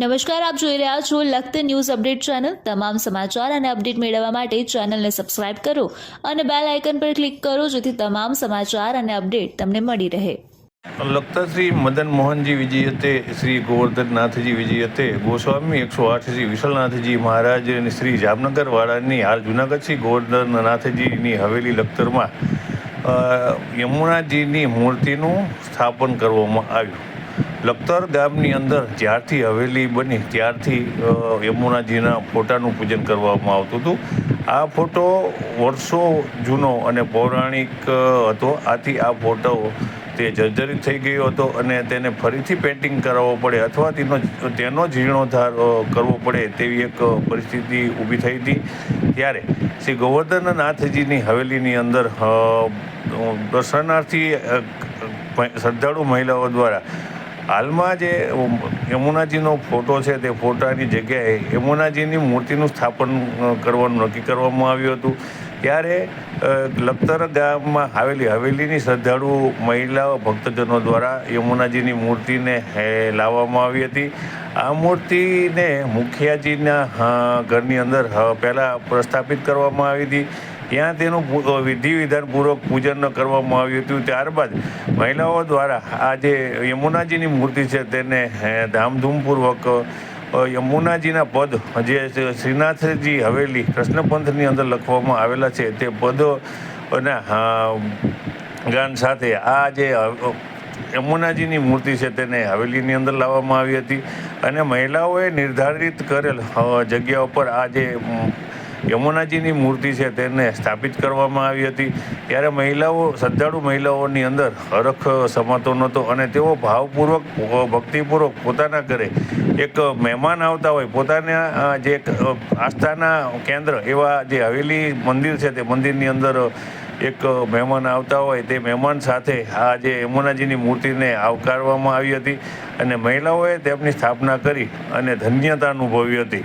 નમસ્કાર, આપ જોઈ રહ્યા છો લખત ન્યૂઝ અપડેટ ચેનલ. તમામ સમાચાર અને અપડેટ મેળવવા માટે ચેનલને સબસ્ક્રાઇબ કરો અને બેલ આઇકન પર ક્લિક કરો, જેથી તમામ સમાચાર અને અપડેટ તમને મળી રહે. લખતા શ્રી મદન મોહનજી વિજયતે શ્રી ગોવર્ધનનાથજી વિજયતે ગોસ્વામી એકસો આઠ શ્રી વિશલનાથજી મહારાજ અને શ્રી જામનગર વાળાની હાલ જુનાગઢ શ્રી ગોવર્ધનનાથજીની હવેલી લખતરમાં યમુનાજીની મૂર્તિનું સ્થાપન કરવામાં આવ્યું. લખતર ગામની અંદર જ્યારથી હવેલી બની ત્યારથી યમુનાજીના ફોટાનું પૂજન કરવામાં આવતું હતું. આ ફોટો વર્ષો જૂનો અને પૌરાણિક હતો. આથી આ ફોટો તે જર્જરિત થઈ ગયો હતો અને તેને ફરીથી પેઇન્ટિંગ કરાવવો પડે અથવા તેનો તેનો જીર્ણોદ્ધાર કરવો પડે તેવી એક પરિસ્થિતિ ઊભી થઈ હતી. ત્યારે શ્રી ગોવર્ધનનાથજીની હવેલીની અંદર દર્શનાર્થી શ્રદ્ધાળુ મહિલાઓ દ્વારા હાલમાં જે યમુનાજીનો ફોટો છે તે ફોટાની જગ્યાએ યમુનાજીની મૂર્તિનું સ્થાપન કરવાનું નક્કી કરવામાં આવ્યું હતું. ત્યારે લખતર ગામમાં આવેલી હવેલીની શ્રદ્ધાળુ મહિલાઓ ભક્તજનો દ્વારા યમુનાજીની મૂર્તિને લાવવામાં આવી હતી. આ મૂર્તિને મુખિયાજીના ઘરની અંદર પહેલાં પ્રસ્થાપિત કરવામાં આવી હતી. ત્યાં તેનું વિધિ વિધાનપૂર્વક પૂજન કરવામાં આવ્યું હતું. ત્યારબાદ મહિલાઓ દ્વારા આ જે યમુનાજીની મૂર્તિ છે તેને ધામધૂમપૂર્વક યમુનાજીના પદ, જે શ્રીનાથજી હવેલી કૃષ્ણપંથની અંદર લખવામાં આવેલા છે, તે પદો અને ગાન સાથે આ જે યમુનાજીની મૂર્તિ છે તેને હવેલીની અંદર લાવવામાં આવી હતી. અને મહિલાઓએ નિર્ધારિત કરેલ જગ્યા ઉપર આ જે યમુનાજીની મૂર્તિ છે તેને સ્થાપિત કરવામાં આવી હતી. ત્યારે મહિલાઓ, શ્રદ્ધાળુ મહિલાઓની અંદર હરખ સમાતો નહોતો અને તેઓ ભાવપૂર્વક, ભક્તિપૂર્વક પોતાના ઘરે એક મહેમાન આવતા હોય, પોતાના જે આસ્થાના કેન્દ્ર એવા જે હવેલી મંદિર છે તે મંદિરની અંદર એક મહેમાન આવતા હોય, તે મહેમાન સાથે આ જે યમુનાજીની મૂર્તિને આવકારવામાં આવી હતી અને મહિલાઓએ તેમની સ્થાપના કરી અને ધન્યતા અનુભવી હતી.